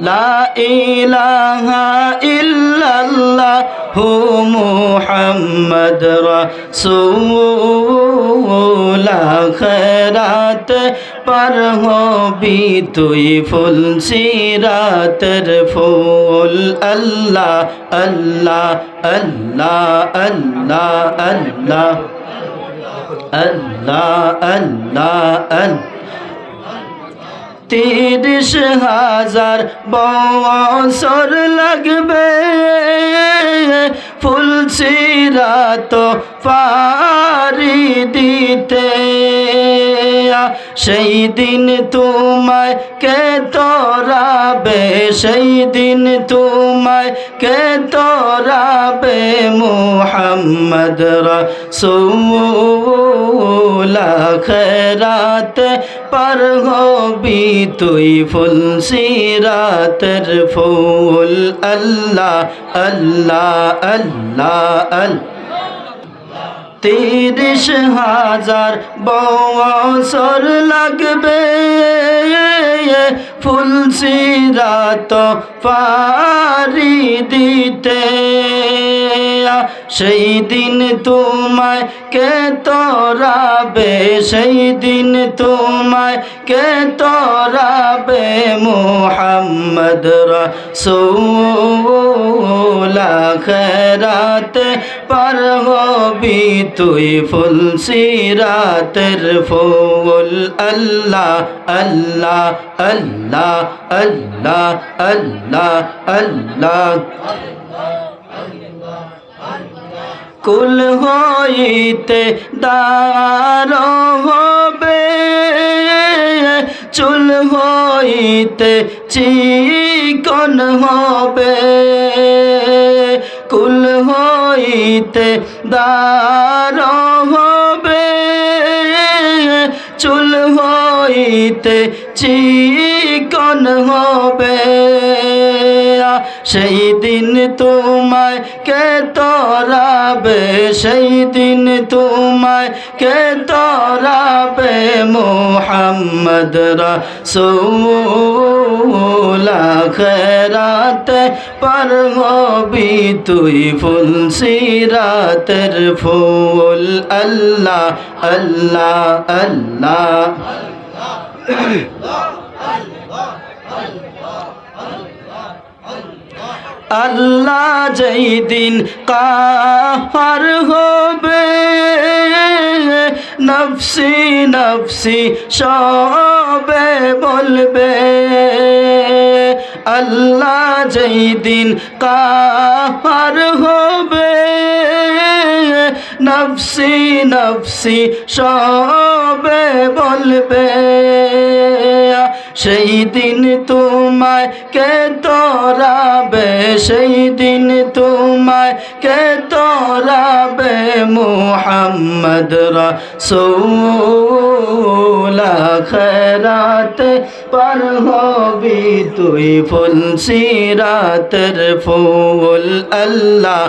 লা ইলাহা ইল্লাল্লাহ হু মুহাম্মদ রাসূল আখরাত পার হবি তুই ফুল সিরাতের ফুল আল্লাহ আল্লাহ আল্লাহ আল্লাহ আল্লাহ আল্লাহ আল্লাহ আল্লাহ তিরিশ হাজার বছর লাগবে। ফুল সিরাত পারি দিতে। সেই দিন তোমায় কে তোরাবে? সেই দিন তোমায় কে তোরাবে? মুহাম্মদ রসূল খেরাত পার হবি তুই ফুল সিরাতের ফুল আল্লাহ আল্লাহ আল্লাহ আল্লাহ তিরিশ হাজার বছর লাগবে ফুল সিরাত পারি দিতে সেই দিন তোমায় কে তোরাবে? সেই দিন তোমায় কে তোরাবে? মোহাম্মদ রসূল খেরাতে পার হবি তুই ফুল সিরাতের ফুল। আল্লাহ আল্লাহ আল্লাহ আল্লাহ আল্লাহ আল্লাহ। কুল হইতে দার হবে, চুল হইতে চিকন হবে, কুল হইতে দার হবে, চুল হইতে চিকন হবে। সেই দিন তোমায় কে তোরাবে? সেই দিন তোমায় কে তোরাবে? মোহাম্মদ রসূল খেরাত পার হবি তুই ফুল সিরাতের ফুল। আল্লাহ আল্লাহ আল্লাহ। আল্লাহ যেই দিন কাহার হবে, নফসি নফসি সবে বলবে। আল্লাহ যেই দিন কাহার হবে, নফসি নফসি সবে বলবে। সেই দিন তোমায় কে তোরাবে? সেই দিন তোমায় কে তোরাবে? মুহাম্মদ রসূল খেরাত পার হবি তুই ফুল সিরাতের ফুল, আল্লাহ।